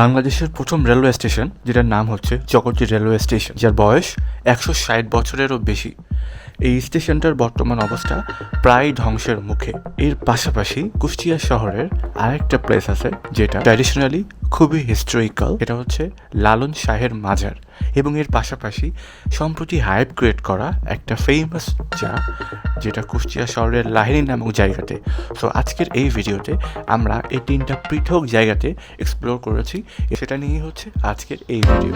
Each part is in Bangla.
বাংলাদেশের প্রথম রেলওয়ে স্টেশন, যেটার নাম হচ্ছে চকরজি রেলওয়ে স্টেশন, যার বয়স একশো ষাট বছরেরও বেশি। এই স্টেশনটার বর্তমান অবস্থা প্রায় ধ্বংসের মুখে। এর পাশাপাশি কুষ্টিয়া শহরের আরেকটা প্লেস আছে, যেটা ট্র্যাডিশনালি খুবই হিস্টোরিক্যাল এটা হচ্ছে লালন শাহের মাজার। এবং এর পাশাপাশি সম্প্রতি হাইপ ক্রিয়েট করা একটা ফেমাস চা, যেটা কুষ্টিয়া শহরের লাহিনী নামক জায়গাতে। সো আজকের এই ভিডিওতে আমরা এই তিনটা পৃথক জায়গাতে এক্সপ্লোর করেছি। সেটা নিয়ে হচ্ছে আজকের এই ভিডিও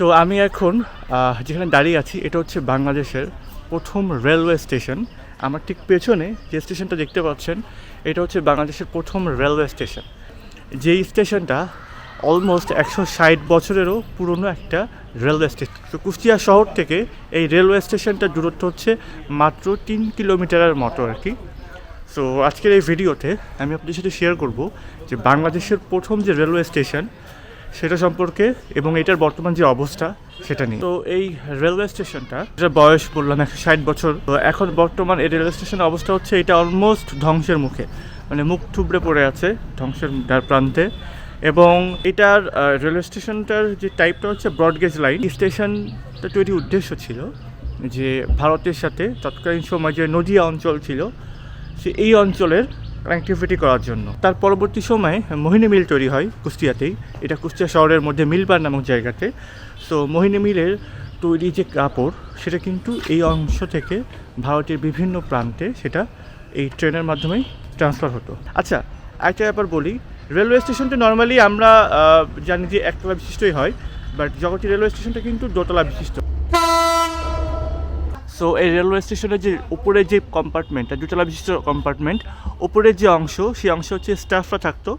তো আমি এখন যেখানে দাঁড়িয়ে আছি, এটা হচ্ছে বাংলাদেশের প্রথম রেলওয়ে স্টেশন আমার ঠিক পেছনে যে স্টেশনটা দেখতে পাচ্ছেন, এটা হচ্ছে বাংলাদেশের প্রথম রেলওয়ে স্টেশন যেই স্টেশনটা অলমোস্ট একশো ষাট বছরেরও পুরনো একটা রেলওয়ে স্টেশন তো কুষ্টিয়া শহর থেকে এই রেলওয়ে স্টেশনটার দূরত্ব হচ্ছে মাত্র তিন কিলোমিটারের মতো আর কি। সো আজকের এই ভিডিওতে আমি আপনাদের সাথে শেয়ার করব যে বাংলাদেশের প্রথম যে রেলওয়ে স্টেশন সেটা সম্পর্কে এবং এটার বর্তমান যে অবস্থা, সেটা নিয়ে। তো এই রেলওয়ে স্টেশনটা যেটা বয়স বললাম একশো ষাট বছর। তো এখন বর্তমান এই রেলওয়ে স্টেশনের অবস্থা হচ্ছে এটা অলমোস্ট ধ্বংসের মুখে। মানে মুখ থুবড়ে পড়ে আছে ধ্বংসের প্রান্তে। এবং এটার রেলওয়ে স্টেশনটার যে টাইপটা হচ্ছে ব্রডগেজ লাইন স্টেশনটা তৈরির উদ্দেশ্য ছিল যে ভারতের সাথে তৎকালীন সময় যে নদিয়া অঞ্চল ছিল, সে এই অঞ্চলের কানেক্টিভিটি করার জন্য। তার পরবর্তী সময়ে মোহিনী মিল তৈরি হয় কুষ্টিয়াতেই। এটা কুষ্টিয়া শহরের মধ্যে মিলবার নামক জায়গাতে। সো মোহিনী মিলের তৈরি যে কাপড়, সেটা কিন্তু এই অংশ থেকে ভারতের বিভিন্ন প্রান্তে সেটা এই ট্রেনের মাধ্যমেই ট্রান্সফার হতো। আচ্ছা একটা ব্যাপার বলি রেলওয়ে স্টেশনটা নর্মালি আমরা জানি যে একতলা বিশিষ্টই হয় বাট জগতী রেলওয়ে স্টেশনটা কিন্তু দোতলা বিশিষ্ট। সো এই রেলওয়ে স্টেশনের যে উপরে যে কম্পার্টমেন্টটা দুতলা বিশিষ্ট কম্পার্টমেন্ট উপরের যে অংশ, সেই অংশ হচ্ছে স্টাফরা থাকতো,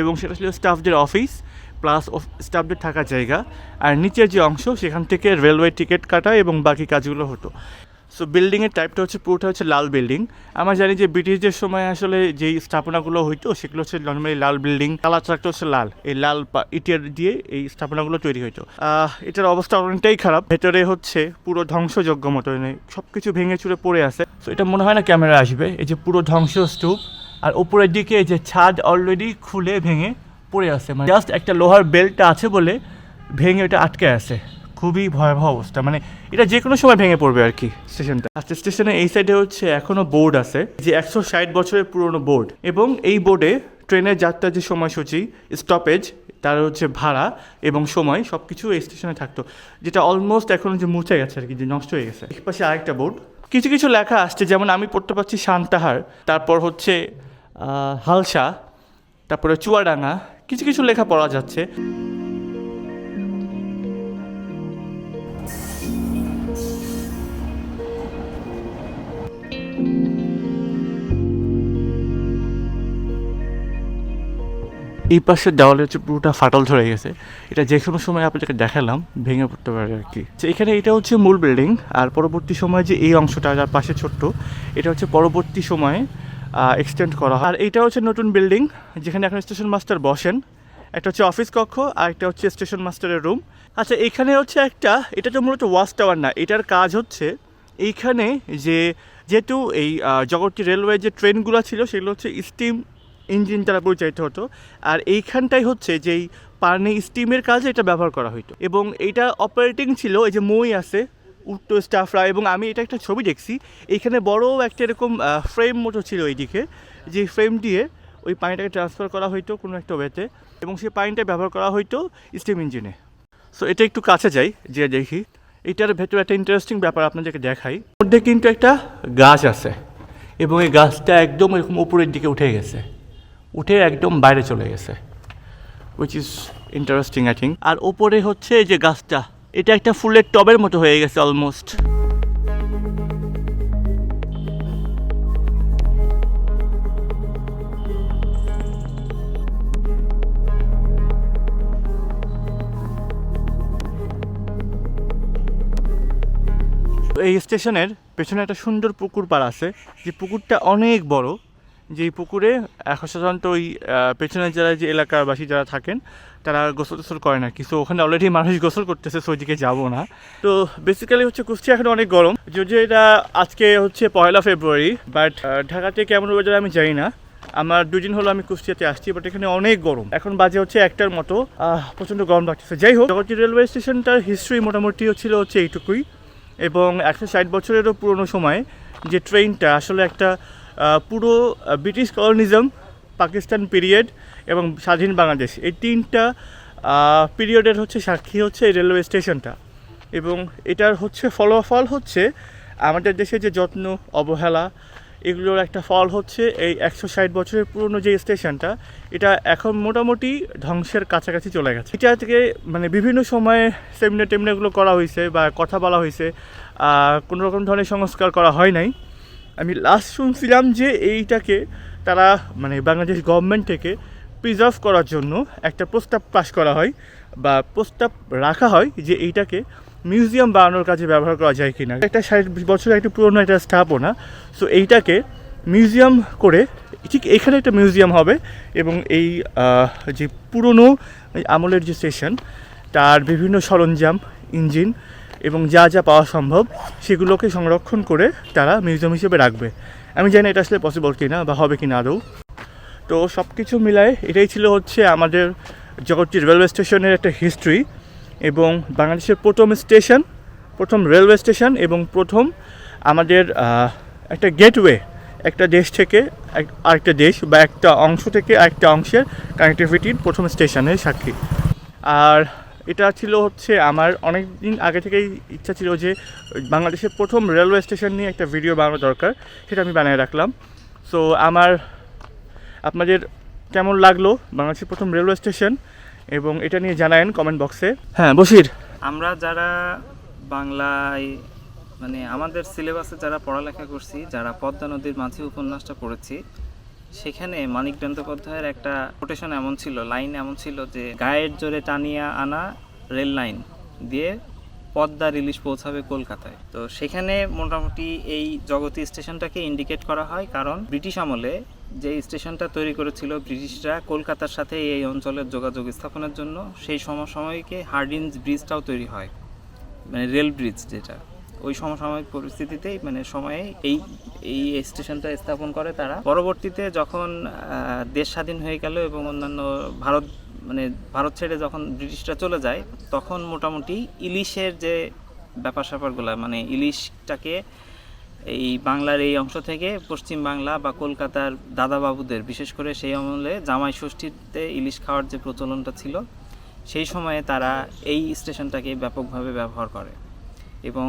এবং সেটা ছিল স্টাফদের অফিস প্লাস স্টাফদের থাকার জায়গা, আর নিচের যে অংশ, সেখান থেকে রেলওয়ে টিকিট কাটা এবং বাকি কাজগুলো হতো। সো বিল্ডিংয়ের টাইপটা হচ্ছে, পুরোটা হচ্ছে লাল বিল্ডিং আমরা জানি যে ব্রিটিশদের সময় আসলে যেই স্থাপনাগুলো হইতো, সেগুলো হচ্ছে নর্মালি লাল বিল্ডিং কালার চাকটা হচ্ছে লাল। এই লাল ইটের দিয়ে এই স্থাপনাগুলো তৈরি হইতো। এটার অবস্থা অনেকটাই খারাপ। ভেতরে হচ্ছে পুরো ধ্বংসযোগ্য মতো সব কিছু ভেঙে চুরে পড়ে আছে। তো এটা মনে হয় না ক্যামেরা আসবে। এই যে পুরো ধ্বংস স্তূপ আর উপরের দিকে এই যে ছাদ অলরেডি খুলে ভেঙে পড়ে আছে। মানে জাস্ট একটা লোহার বেল্টটা আছে বলে ভেঙে ওটা আটকে আছে। খুবই ভয়াবহ অবস্থা। মানে এটা যে কোনো সময় ভেঙে পড়বে আর কি স্টেশনটা। আচ্ছা স্টেশনে এই সাইডে হচ্ছে এখনও বোর্ড আছে, যে একশো ষাট বছরের পুরনো বোর্ড এবং এই বোর্ডে ট্রেনের যাত্রার যে সময়সূচি স্টপেজ তার হচ্ছে ভাড়া এবং সময় সব কিছু এই স্টেশনে থাকতো। যেটা অলমোস্ট এখন যে মুছে গেছে আর কি, যে নষ্ট হয়ে গেছে। এক পাশে আরেকটা বোর্ড কিছু কিছু লেখা আসছে, যেমন আমি পড়তে পারছি শান্তাহার, তারপর হচ্ছে হালসা, তারপরে চুয়াডাঙ্গা, কিছু কিছু লেখা পড়া যাচ্ছে। এই পাশের দেওয়ালে হচ্ছে পুরোটা ফাটল ধরে গেছে। এটা যে কোনো সময় আপনাদেরকে দেখালাম ভেঙে পড়তে পারে আর কি। এখানে এটা হচ্ছে মূল বিল্ডিং আর পরবর্তী সময়ে যে এই অংশটা যার পাশে ছোট্ট এটা হচ্ছে পরবর্তী সময়ে এক্সটেন্ড করা হয়। আর এইটা হচ্ছে নতুন বিল্ডিং যেখানে এখন স্টেশন মাস্টার বসেন। একটা হচ্ছে অফিস কক্ষ আর একটা হচ্ছে স্টেশন মাস্টারের রুম আচ্ছা এখানে হচ্ছে একটা এটা তো মূলত ওয়াচ টাওয়ার না এটার কাজ হচ্ছে এইখানে যে যেহেতু এই আহ, জগতটি রেলওয়ে যে ট্রেনগুলো ছিল সেগুলো হচ্ছে স্টিম ইঞ্জিন দ্বারা পরিচালিত হতো। আর এইখানটাই হচ্ছে যেই পানি স্টিমের কাজে এটা ব্যবহার করা হতো এবং এইটা অপারেটিং ছিল এই যে মই আছে উঠতো স্টাফরা এবং আমি এটা একটা ছবি দেখছি। এইখানে বড় একটা এরকম ফ্রেম মতো ছিল এইদিকে। যে ফ্রেম দিয়ে ওই পানিটাকে ট্রান্সফার করা হইতো কোনো একটা ওয়েতে এবং সেই পানিটা ব্যবহার করা হইতো স্টিম ইঞ্জিনে সো এটা একটু কাছে যাই যে দেখি। এটার ভেতরে একটা ইন্টারেস্টিং ব্যাপার আপনাদেরকে দেখাই। মধ্যে কিন্তু একটা গাছ আছে এবং এই গাছটা একদম এরকম উপরের দিকে উঠে গেছে। উঠে একদম বাইরে চলে গেছে। Which is interesting I think আর ওপরে হচ্ছে এই যে গাছটা, এটা একটা ফুলের টবের মতো হয়ে গেছে অলমোস্ট এই স্টেশনের পেছনে একটা সুন্দর পুকুর পাড় আছে, যে পুকুরটা অনেক বড়। যে এই পুকুরে এখন সাধারণত ওই পেছনের যারা যে এলাকাবাসী যারা থাকেন, তারা গোসল টোসল করে না। কিন্তু ওখানে অলরেডি মানুষ গোসল করতেছে, সো ওইদিকে যাব না। তো বেসিক্যালি হচ্ছে কুষ্টিয়া এখন অনেক গরম। যদিও এটা আজকে হচ্ছে পয়লা ফেব্রুয়ারি বাট ঢাকাতে কেমন ওয়েদার আমি জানি না। আমার দুদিন হলো আমি কুষ্টিয়াতে আসছি বাট এখানে অনেক গরম। এখন বাজে হচ্ছে একটার মতো প্রচণ্ড গরম লাগতেছে। যাই হোক, জগতী রেলওয়ে স্টেশনটার হিস্ট্রি মোটামুটি ছিল হচ্ছে এইটুকুই। এবং একশো ষাট বছরেরও পুরনো সময় যে ট্রেনটা আসলে একটা পুরো ব্রিটিশ কলোনিজম পাকিস্তান পিরিয়ড এবং স্বাধীন বাংলাদেশ। এই তিনটা পিরিয়ডের হচ্ছে সাক্ষী হচ্ছে এই রেলওয়ে স্টেশনটা এবং এটার হচ্ছে ফলাফল হচ্ছে, আমাদের দেশে যে যত্ন, অবহেলা, এগুলোর একটা ফল হচ্ছে এই একশো ষাট বছরের পুরনো যে স্টেশনটা এটা এখন মোটামুটি ধ্বংসের কাছাকাছি চলে গেছে। এটা থেকে মানে বিভিন্ন সময়ে সেমিনার টেমিনারগুলো করা হয়েছে বা কথা বলা হয়েছে কোনো রকম ধরনের সংস্কার করা হয় নাই। আমি লাস্ট শুনছিলাম যে এইটাকে তারা মানে বাংলাদেশ গভর্নমেন্ট থেকে প্রিজার্ভ করার জন্য একটা প্রস্তাব পাস করা হয় বা প্রস্তাব রাখা হয় যে এইটাকে মিউজিয়াম বানানোর কাজে ব্যবহার করা যায় কিনা। একটা ষাট বছরের একটা পুরনো একটা স্থাপনা। সো এইটাকে মিউজিয়াম করে ঠিক এখানে একটা মিউজিয়াম হবে এবং এই যে পুরনো আমলের যে স্টেশন তার বিভিন্ন সরঞ্জাম ইঞ্জিন এবং যা যা পাওয়া সম্ভব, সেগুলোকে সংরক্ষণ করে তারা মিউজিয়াম হিসেবে রাখবে। আমি জানি এটা আসলে পসিবল কিনা বা হবে কিনা আদৌ। তো সব কিছু মিলায় এটাই ছিল হচ্ছে আমাদের জগৎটি রেলওয়ে স্টেশনের একটা হিস্ট্রি এবং বাংলাদেশের প্রথম স্টেশন প্রথম রেলওয়ে স্টেশন এবং প্রথম আমাদের একটা গেটওয়ে একটা দেশ থেকে আরেকটা দেশ বা একটা অংশ থেকে আরেকটা অংশের কানেক্টিভিটির প্রথম স্টেশনের সাক্ষী। আর এটা ছিল হচ্ছে আমার অনেক দিন আগে থেকেই ইচ্ছা ছিল যে বাংলাদেশের প্রথম রেলওয়ে স্টেশন নিয়ে একটা ভিডিও বানানো দরকার সেটা আমি বানিয়ে রাখলাম। সো আমার আপনাদের কেমন লাগল বাংলাদেশের প্রথম রেলওয়ে স্টেশন এবং এটা নিয়ে জানায়েন কমেন্ট বক্সে হ্যাঁ বসির আমরা যারা বাংলায় মানে আমাদের সিলেবাসে যারা পড়ালেখা করছি যারা পদ্মা নদীর মাঝি উপন্যাসটা পড়েছি সেখানে মানিক বন্দ্যোপাধ্যায়ের একটা কোটেশন এমন ছিল লাইন এমন ছিল যে, গায়ের জোরে টানিয়া আনা রেল লাইন দিয়ে পদ্মা রিলিজ পৌঁছাবে কলকাতায়। তো সেখানে মোটামুটি এই জগতী স্টেশনটাকে ইন্ডিকেট করা হয়, কারণ ব্রিটিশ আমলে যে স্টেশনটা তৈরি করেছিল ব্রিটিশরা কলকাতার সাথে এই অঞ্চলের যোগাযোগ স্থাপনের জন্য, সেই সমসাময়িকে হার্ডিন্স ব্রিজটাও তৈরি হয় মানে রেল ব্রিজ যেটা। ওই সমসাময়িক পরিস্থিতিতেই মানে সময়ে এই এই স্টেশনটা স্থাপন করে তারা। পরবর্তীতে যখন দেশ স্বাধীন হয়ে গেল এবং অন্যান্য ভারত মানে ভারত ছেড়ে যখন ব্রিটিশরা চলে যায়, তখন মোটামুটি ইলিশের যে ব্যাপার স্যাপারগুলো মানে ইলিশটাকে এই বাংলার এই অংশ থেকে পশ্চিম বাংলা বা কলকাতার দাদাবাবুদের, বিশেষ করে সেই আমলে জামাই ষষ্ঠীতে ইলিশ খাওয়ার যে প্রচলনটা ছিল, সেই সময়ে তারা এই স্টেশনটাকে ব্যাপকভাবে ব্যবহার করে। এবং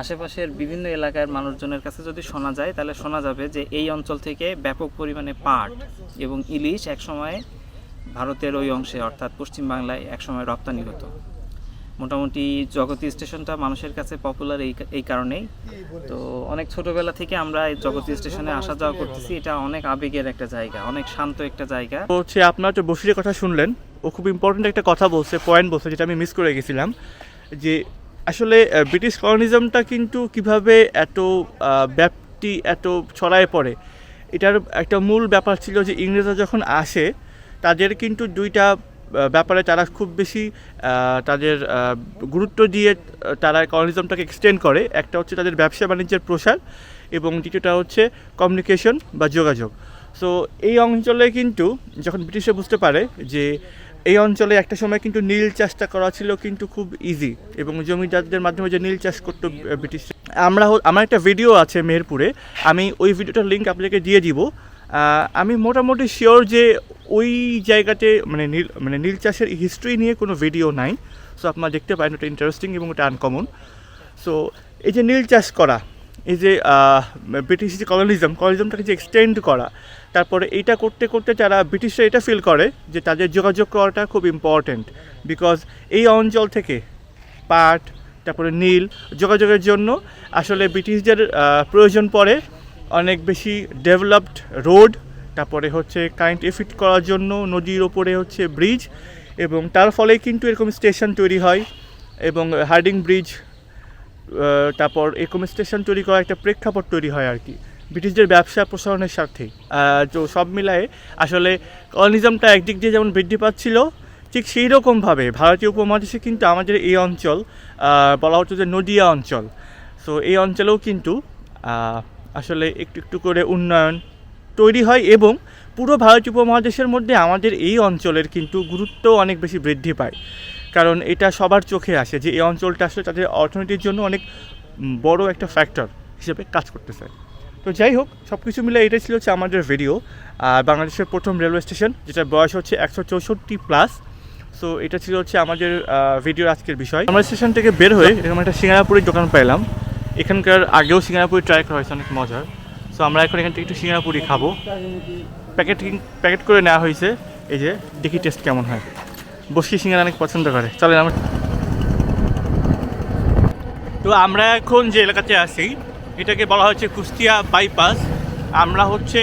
আশেপাশের বিভিন্ন এলাকার মানুষজনের কাছে যদি শোনা যায়, তাহলে শোনা যাবে যে এই অঞ্চল থেকে ব্যাপক পরিমাণে পাট এবং ইলিশ একসময় ভারতের ওই অংশে, অর্থাৎ পশ্চিম বাংলায় একসময় রপ্তানি হতো। মোটামুটি জগতী স্টেশনটা মানুষের কাছে পপুলার এই এই কারণেই। তো অনেক ছোটবেলা থেকে আমরা এই জগতী স্টেশনে আসা যাওয়া করতেছি। এটা অনেক আবেগের একটা জায়গা, অনেক শান্ত একটা জায়গা। হচ্ছে আপনার তো বসিরের কথা শুনলেন, ও খুব ইম্পর্ট্যান্ট একটা কথা বলছে পয়েন্ট বলছে, যেটা আমি মিস করে গেছিলাম, যে আসলে ব্রিটিশ কলোনিজমটা কিন্তু কীভাবে এত ব্যাপ্তি, এত ছড়ায় পড়ে, এটার একটা মূল ব্যাপার ছিল যে ইংরেজরা যখন আসে, তাদের কিন্তু দুইটা ব্যাপারে তারা খুব বেশি তাদের গুরুত্ব দিয়ে তারা কলোনিজমটাকে এক্সটেন্ড করে। একটা হচ্ছে তাদের ব্যবসা বাণিজ্যের প্রসার এবং দ্বিতীয়টা হচ্ছে কমিউনিকেশন বা যোগাযোগ। সো এই অঞ্চলে কিন্তু যখন ব্রিটিশরা বুঝতে পারে যে এই অঞ্চলে একটা সময় কিন্তু নীল চাষটা করা ছিল কিন্তু খুব ইজি এবং জমিদারদের মাধ্যমে যে নীল চাষ করতো ব্রিটিশ আমরা আমার একটা ভিডিও আছে মেহেরপুরে, আমি ওই ভিডিওটার লিঙ্ক আপনাকে দিয়ে দিব। আমি মোটামুটি শিওর যে ওই জায়গাতে মানে নীল মানে নীল চাষের হিস্ট্রি নিয়ে কোনো ভিডিও নাই। সো আপনারা দেখতে পারেন, ওটা ইন্টারেস্টিং এবং ওটা আনকমন সো এই যে নীল চাষ করা এই যে ব্রিটিশ যে কলোনিজম কলোনিজমটাকে যে এক্সটেন্ড করা, তারপরে এইটা করতে করতে তারা ব্রিটিশরা এটা ফিল করে যে তাদের যোগাযোগ করাটা খুব ইম্পর্ট্যান্ট বিকজ এই অঞ্চল থেকে পাট, তারপরে নীল যোগাযোগের জন্য আসলে ব্রিটিশদের প্রয়োজন পড়ে অনেক বেশি ডেভেলপড রোড তারপরে হচ্ছে কারেন্ট এফিট করার জন্য নদীর ওপরে হচ্ছে ব্রিজ এবং তার ফলে কিন্তু এরকম স্টেশন তৈরি হয় এবং হার্ডিং ব্রিজ তারপর এরকম স্টেশন তৈরি করা একটা প্রেক্ষাপট তৈরি হয় আর কি। ব্রিটিশদের ব্যবসা প্রসারণের স্বার্থে। তো সব মিলায়ে আসলে কলোনিজমটা একদিক দিয়ে যেমন বৃদ্ধি পাচ্ছিল, ঠিক সেই রকমভাবে ভারতীয় উপমহাদেশে কিন্তু আমাদের এই অঞ্চল বলা হতো যে নদিয়া অঞ্চল। সো এই অঞ্চলেও কিন্তু আসলে একটু একটু করে উন্নয়ন তৈরি হয় এবং পুরো ভারতীয় উপমহাদেশের মধ্যে আমাদের এই অঞ্চলের কিন্তু গুরুত্ব অনেক বেশি বৃদ্ধি পায়। কারণ এটা সবার চোখে আসে যে এই অঞ্চলটা আসলে তাদের অর্থনীতির জন্য অনেক বড় একটা ফ্যাক্টর হিসেবে কাজ করতেছে। তো যাই হোক সব কিছু মিলে এটাই ছিল হচ্ছে আমাদের ভিডিও আর বাংলাদেশের প্রথম রেলওয়ে স্টেশন যেটা বয়স হচ্ছে একশো চৌষট্টি প্লাস সো এটা ছিল হচ্ছে আমাদের ভিডিওর আজকের বিষয়। আমরা স্টেশন থেকে বের হয়ে এরকম একটা সিঙ্গারাপুরির দোকান পাইলাম। এখানকার আগেও সিঙ্গারাপুরি ট্রাই করা হয়েছে, অনেক মজার। সো আমরা এখন এখান থেকে একটু সিঙ্গারাপুরি খাব। প্যাকেটিং প্যাকেট করে নেওয়া হয়েছে। এই যে, দেখি টেস্ট কেমন হয়। বসি সিঙ্গারা অনেক পছন্দ করে। চলেন আমার তো আমরা এখন যে এলাকাতে আছি, এটাকে বলা হচ্ছে কুষ্টিয়া বাইপাস আমরা হচ্ছে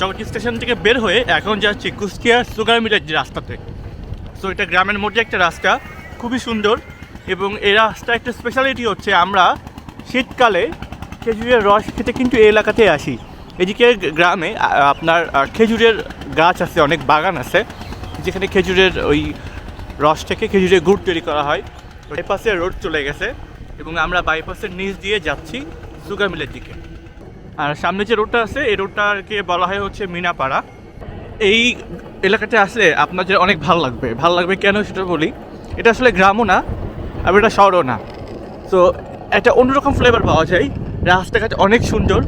জগৎ স্টেশন থেকে বের হয়ে এখন যাচ্ছি কুষ্টিয়া সুগার মিলের যে রাস্তাতে। সো এটা গ্রামের মধ্যে একটা রাস্তা, খুবই সুন্দর। এবং এই রাস্তা একটা স্পেশালিটি হচ্ছে আমরা শীতকালে খেজুরের রস খেতে কিন্তু এই এলাকাতে আসি। এদিকে গ্রামে আপনার খেজুরের গাছ আছে, অনেক বাগান আছে। যেখানে খেজুরের ওই রস থেকে খেজুরের গুড় তৈরি করা হয়। বাইপাসে রোড চলে গেছে এবং আমরা বাইপাসের নিচ দিয়ে যাচ্ছি সুগার মিলের দিকে। আর সামনে যে রোডটা আছে, এই রোডটাকে বলা হয় হচ্ছে মিনাপাড়া। এই এলাকাতে আসলে আপনাদের অনেক ভালো লাগবে। ভালো লাগবে কেন সেটা বলি? এটা আসলে গ্রামও না আর এটা শহরও না। তো একটা অন্যরকম ফ্লেভার পাওয়া যায়। রাস্তাঘাট অনেক সুন্দর।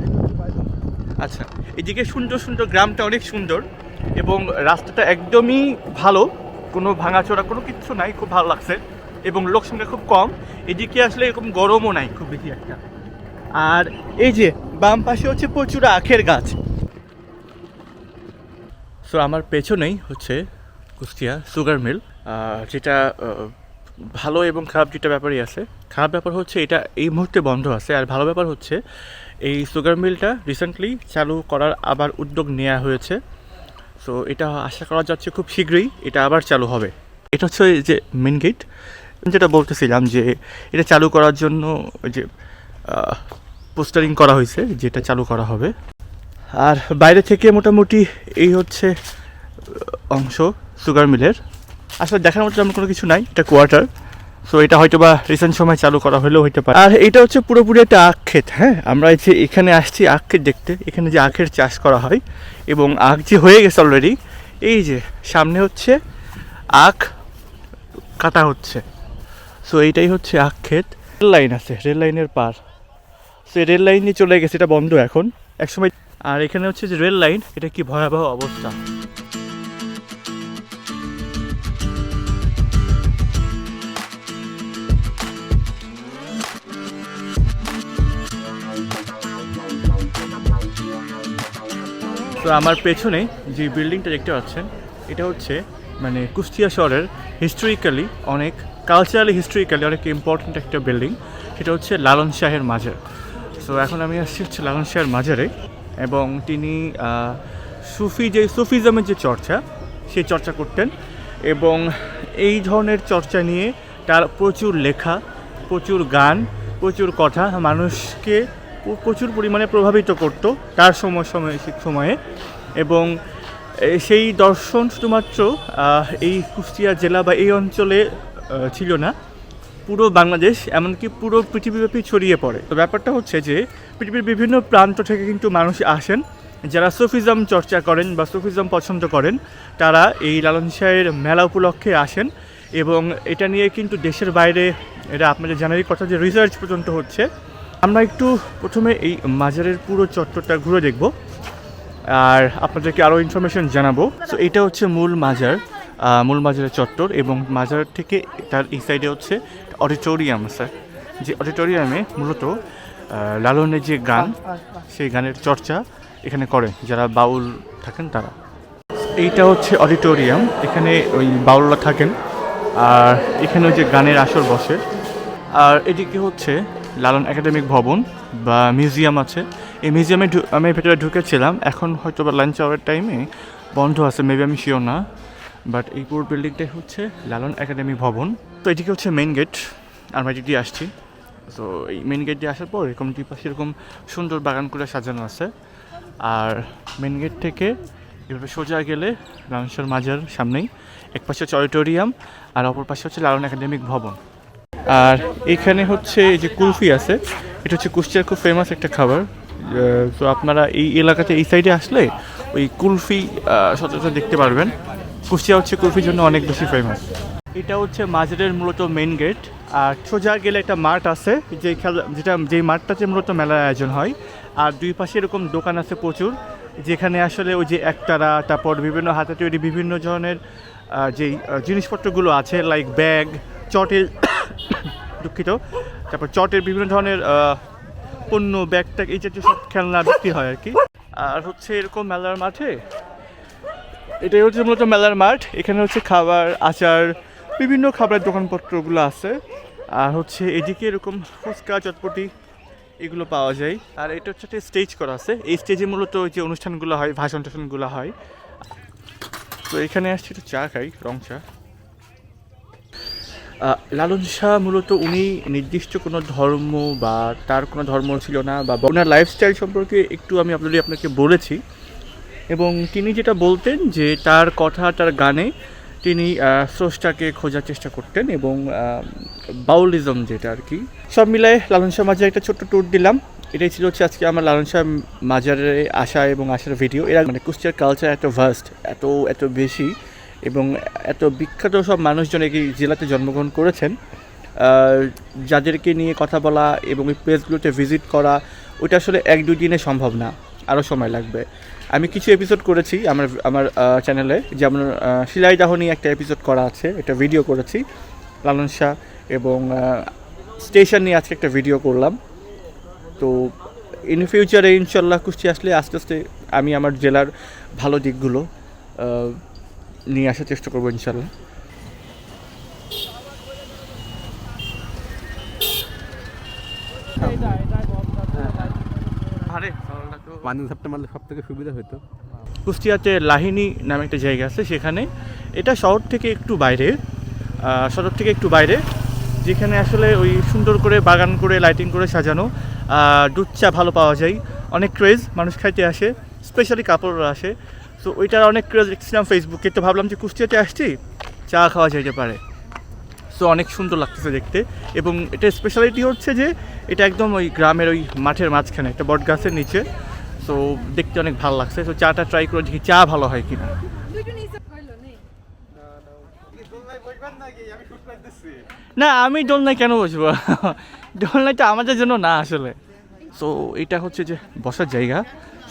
আচ্ছা এদিকে সুন্দর সুন্দর গ্রামটা অনেক সুন্দর। এবং রাস্তাটা একদমই ভালো, কোনো ভাঙাচোরা, কোনো কিচ্ছু নাই, খুব ভালো লাগছে। এবং লোক সংখ্যা খুব কম, এদিকে আসলে এরকম গরমও নাই খুব বেশি একটা। আর এই যে, বাম পাশে হচ্ছে প্রচুর আখের গাছ। সো আমার পেছনেই হচ্ছে কুষ্টিয়া সুগার মিল যেটা ভালো এবং খারাপ যেটা ব্যাপারই আছে। খারাপ ব্যাপার হচ্ছে এটা এই মুহূর্তে বন্ধ আছে, আর ভালো ব্যাপার হচ্ছে এই সুগার মিলটা রিসেন্টলি চালু করার আবার উদ্যোগ নেওয়া হয়েছে। সো এটা আশা করা যাচ্ছে খুব শীঘ্রই এটা আবার চালু হবে। এটা হচ্ছে যে মেন গেট যেটা বলতেছিলাম যে এটা চালু করার জন্য ওই যে পোস্টারিং করা হয়েছে যেটা চালু করা হবে। আর বাইরে থেকে মোটামুটি এই হচ্ছে অংশ সুগার মিলের আসলে দেখার মতো তেমন কোনো কিছু নাই, এটা কোয়ার্টার সো এটা হয়তো বা রিসেন্ট সময় চালু করা হলেও হইতে পারে। আর এটা হচ্ছে পুরোপুরি একটা আখ ক্ষেত হ্যাঁ? আমরা যে এখানে আসছি আখ ক্ষেত দেখতে, এখানে যে আখের চাষ করা হয়, এবং আখ যে হয়ে গেছে অলরেডি এই যে সামনে হচ্ছে আখ কাটা হচ্ছে। সো এইটাই হচ্ছে আখ ক্ষেত। রেল লাইন আছে রেল লাইনের পার। সে রেল লাইনে চলে গেছে, এটা বন্ধ এখন। একসময় আর এখানে হচ্ছে যে রেল লাইন এটা কি ভয়াবহ অবস্থা? তো আমার পেছনে যে বিল্ডিংটা দেখতে পাচ্ছেন, এটা হচ্ছে মানে কুষ্টিয়া শহরের হিস্টোরিক্যালি অনেক কালচারালি হিস্টোরিক্যালি অনেক ইম্পর্ট্যান্ট একটা বিল্ডিং সেটা হচ্ছে লালন শাহের মাজার। সো এখন আমি আসছি হচ্ছে লালন শাহের মাজারে এবং তিনি সুফি যে, সুফিজমের যে চর্চা, সেই চর্চা করতেন এবং এই ধরনের চর্চা নিয়ে তার প্রচুর লেখা, প্রচুর গান, প্রচুর কথা মানুষকে প্রচুর পরিমাণে প্রভাবিত করতো তার সময় সময়ে সময়ে। এবং সেই দর্শন শুধুমাত্র এই কুষ্টিয়া জেলা বা এই অঞ্চলে ছিল না। পুরো বাংলাদেশ, এমনকি পুরো পৃথিবীব্যাপী ছড়িয়ে পড়ে। তো ব্যাপারটা হচ্ছে যে, পৃথিবীর বিভিন্ন প্রান্ত থেকে কিন্তু মানুষ আসেন। যারা সুফিজম চর্চা করেন বা সুফিজম পছন্দ করেন, তারা এই লালন শাহের মেলা উপলক্ষে আসেন। এবং এটা নিয়ে কিন্তু দেশের বাইরে, এটা আপনাদের জানারই কথা যে রিসার্চ পর্যন্ত হচ্ছে। আমরা একটু প্রথমে এই মাজারের পুরো চত্বরটা ঘুরে দেখব আর আপনাদেরকে আরও ইনফরমেশন জানাব। তো এটা হচ্ছে মূল মাজার মূল মাজারের চত্বর এবং মাজার থেকে তার এই সাইডে হচ্ছে অডিটোরিয়াম স্যার যে অডিটোরিয়ামে মূলত লালনের যে গান, সেই গানের চর্চা এখানে করে, যারা বাউল থাকেন তারা। এইটা হচ্ছে অডিটোরিয়াম এখানে ওই বাউলরা থাকেন। আর এখানে ওই যে গানের আসর বসে। আর এদিকে হচ্ছে লালন একাডেমিক ভবন বা মিউজিয়াম আছে। এই মিউজিয়ামে আমি ভেতরে ঢুকেছিলাম। এখন হয়তো বা লাঞ্চ আওয়ার টাইমে বন্ধ আছে মেবি আমি শিওর না। বাট এই পুরো বিল্ডিংটাই হচ্ছে লালন একাডেমি ভবন। তো এদিকে হচ্ছে মেন গেট আমরা দিয়ে আসছি। তো এই মেন গেট দিয়ে আসার পর এরকম দুই পাশে এরকম সুন্দর বাগান করে সাজানো আছে। আর মেন গেট থেকে এভাবে সোজা গেলে লালনসর মাজার সামনেই। এক পাশে হচ্ছে অডিটোরিয়াম আর অপর পাশে হচ্ছে লালন একাডেমিক ভবন। আর এখানে হচ্ছে এই যে কুলফি আছে, এটা হচ্ছে কুষ্টিয়ার খুব ফেমাস একটা খাবার। তো আপনারা এই এলাকাতে, এই সাইডে আসলে ওই কুলফি সচরাচর দেখতে পারবেন। কুষ্টিয়া হচ্ছে কুলফির জন্য অনেক বেশি ফেমাস এটা হচ্ছে মাজারের মূলত মেইন গেট আর সোজা গেলে একটা মাঠ আছে, যে খেলা, যেটা যেই মাঠটাতে মূলত মেলার আয়োজন হয়। আর দুই পাশে এরকম দোকান আছে প্রচুর, যেখানে আসলে ওই যে একতারা, তারপর বিভিন্ন হাতে তৈরি বিভিন্ন ধরনের যেই জিনিসপত্রগুলো আছে লাইক ব্যাগ চটের দুঃখিত। তারপর চটের বিভিন্ন ধরনের পণ্য, ব্যাগ ট্যাগ এই জাতীয় সব খেলনা বিক্রি হয় আর কি। আর হচ্ছে এরকম মেলার মাঠে, এটাই হচ্ছে মূলত মেলার মাঠ। এখানে হচ্ছে খাবার, আচার, বিভিন্ন খাবারের দোকানপত্রগুলো আছে। আর হচ্ছে এদিকে এরকম ফুচকা, চটপটি, এগুলো পাওয়া যায়। আর এটা হচ্ছে একটা স্টেজ করা আছে। এই স্টেজে মূলত যে অনুষ্ঠানগুলো হয় ভাষণ টাষণগুলো হয়। তো এখানে আসছি, একটু চা খাই, রং চা। লালন শাহ মূলত উনি নির্দিষ্ট কোনো ধর্ম বা তার কোনো ধর্ম ছিল না বা ওনার লাইফস্টাইল সম্পর্কে একটু আমি অলরেডি আপনাকে বলেছি। এবং তিনি যেটা বলতেন যে তার কথা, তার গানে তিনি স্রষ্টাকে খোঁজার চেষ্টা করতেন এবং বাউলিজম যেটা আর কি, সব মিলায় লালন শাহ মাজার একটা ছোট্ট ট্যুর দিলাম। এটাই ছিল হচ্ছে আজকে আমার লালন শাহ মাজারে আসা এবং আসার ভিডিও এরা মানে কুষ্টিয়ার কালচার এত ভাস্ট এত এত বেশি। এবং এত বিখ্যাত সব মানুষজন এই জেলাতে জন্মগ্রহণ করেছেন। যাদেরকে নিয়ে কথা বলা এবং এই প্লেসগুলোতে ভিজিট করা ওটা আসলে এক দুই দিনে সম্ভব না। আরও সময় লাগবে। আমি কিছু এপিসোড করেছি আমার আমার চ্যানেলে যেমন শিলাইদাহ নিয়ে একটা এপিসোড করা আছে, একটা ভিডিও করেছি। লালন শাহ এবং স্টেশন নিয়ে আজকে একটা ভিডিও করলাম। তো ইন ফিউচারে ইনশাল্লাহ কুষ্টি আসলে আস্তে আস্তে আমি আমার জেলার ভালো দিকগুলো নিয়ে আসার চেষ্টা করব ইনশাল্লাহ। আরে পানি ঝাপটা মারলে সব থেকে সুবিধা হতো কুষ্টিয়াতে লাহিনী নামে একটা জায়গা আছে সেখানে। এটা শহর থেকে একটু বাইরে শহর থেকে একটু বাইরে যেখানে আসলে ওই সুন্দর করে বাগান করে লাইটিং করে সাজানো দুধ চা ভালো পাওয়া যায়। অনেক ক্রেজ মানুষ খাইতে আসে স্পেশালি কাপড়রা আসে। তো ওইটার অনেক ক্রেজ দেখছিলাম ফেসবুকে তো ভাবলাম যে কুষ্টিয়াতে আসছি, চা খাওয়া যাইতে পারে। সো অনেক সুন্দর লাগতেছে দেখতে। এবং এটা স্পেশালিটি হচ্ছে যে, এটা একদম ওই গ্রামের ওই মাঠের মাঝখানে, একটা বট গাছের নিচে। সো দেখতে অনেক ভালো লাগছে। তো চাটা ট্রাই করে দেখি চা ভালো হয় কিনা। না, আমি দোলনায় কেন বসবো? দোলনায় তো আমাদের জন্য না আসলে। সো এটা হচ্ছে যে বসার জায়গা।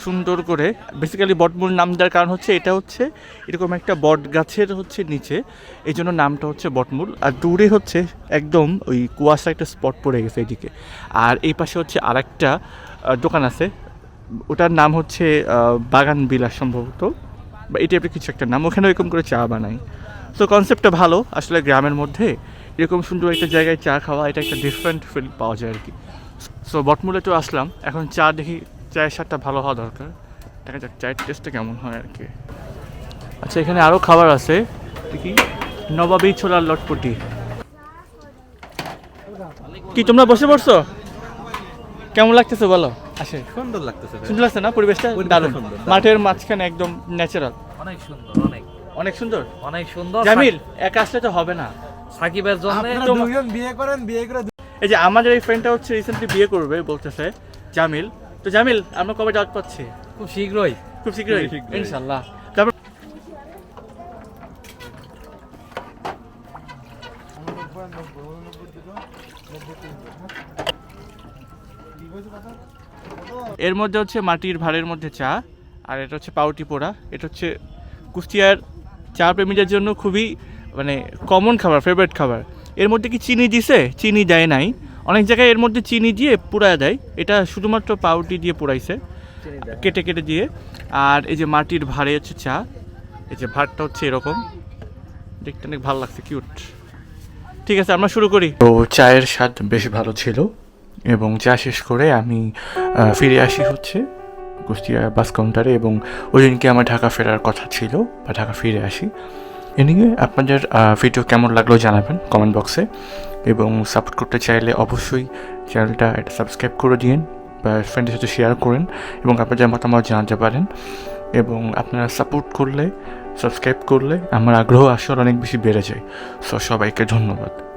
সুন্দর করে বেসিক্যালি বটমূল নাম দেওয়ার কারণ হচ্ছে এটা হচ্ছে এরকম একটা বট গাছের হচ্ছে নিচে, এই জন্য নামটা হচ্ছে বটমূল। আর দূরে হচ্ছে একদম ওই কুয়াশা একটা স্পট পড়ে গেছে এদিকে। আর এই পাশে হচ্ছে আর একটা দোকান আছে, ওটার নাম হচ্ছে বাগান বিলাস সম্ভবত। বা এই টাইপের কিছু একটা নাম, ওখানে এরকম করে চা বানাই। সো কনসেপ্টটা ভালো, আসলে গ্রামের মধ্যে এরকম সুন্দর একটা জায়গায় চা খাওয়া, এটা একটা ডিফারেন্ট ফিল পাওয়া যায় আর কি। সো বটমূলে তো আসলাম, এখন চা দেখি চায়ের স্বাদটা ভালো হওয়া দরকার। দেখা যাক চায়ের টেস্টটা কেমন হয় আর কি। আচ্ছা এখানে আরও খাবার আছে। দেখি। নবাবী ছোলার লটপটি। কি তোমরা বসে পড়ছো? কেমন লাগতেছে বলো? আসে সুন্দর লাগতেছে সুন্দর লাগছে না? পরিবেশটা দারুণ। মাঠের মাঝখানে একদম ন্যাচারাল অনেক সুন্দর অনেক। অনেক সুন্দর? অনেক সুন্দর। জামিল একা আসলে তো হবে না। সাকিবের জন্য আপনারা দুজন বিয়ে করেন বিয়ে করে এই যে আমাদের এই ফ্রেন্ডটা হচ্ছে রিসেন্টলি বিয়ে করবে বলতেছে জামিল। তো জামিল আমরা কবে ডাক পাচ্ছি? খুব শীঘ্রই। খুব শীঘ্রই? শীঘ্রই। ইনশাল্লাহ তারপর এর মধ্যে হচ্ছে মাটির ভাড়ের মধ্যে চা আর এটা হচ্ছে পাউটি পোড়া। এটা হচ্ছে কুষ্টিয়ার চা প্রেমীদের জন্য খুবই মানে কমন খাবার ফেভারিট খাবার। এর মধ্যে কি চিনি দিছে? চিনি দেয় নাই। অনেক জায়গায় এর মধ্যে চিনি দিয়ে পোড়ায় দেয়। এটা শুধুমাত্র পাউটি দিয়ে পোড়াইছে কেটে কেটে দিয়ে। আর এই যে মাটির ভাড়ে হচ্ছে চা এই যে ভাতটা হচ্ছে এরকম। দেখতে অনেক ভালো লাগছে কিউট ঠিক আছে আমরা শুরু করি। তো চায়ের স্বাদ বেশ ভালো ছিল এবং চা শেষ করে আমি ফিরে আসি হচ্ছে কুষ্টিয়া বাস কাউন্টারে এবং ওই দিনকে আমার ঢাকা ফেরার কথা ছিল বা ঢাকা ফিরে আসি। এ নিয়ে আপনাদের ভিডিও কেমন লাগল জানাবেন কমেন্ট বক্সে এবং সাপোর্ট করতে চাইলে অবশ্যই চ্যানেলটা এটা সাবস্ক্রাইব করে দিন বা ফ্রেন্ডের সাথে শেয়ার করেন এবং আপনার যা মতামত জানাতে পারেন এবং আপনারা সাপোর্ট করলে সাবস্ক্রাইব করলে আমার আগ্রহ আসলে অনেক বেশি বেড়ে যায়। সো সবাইকে ধন্যবাদ।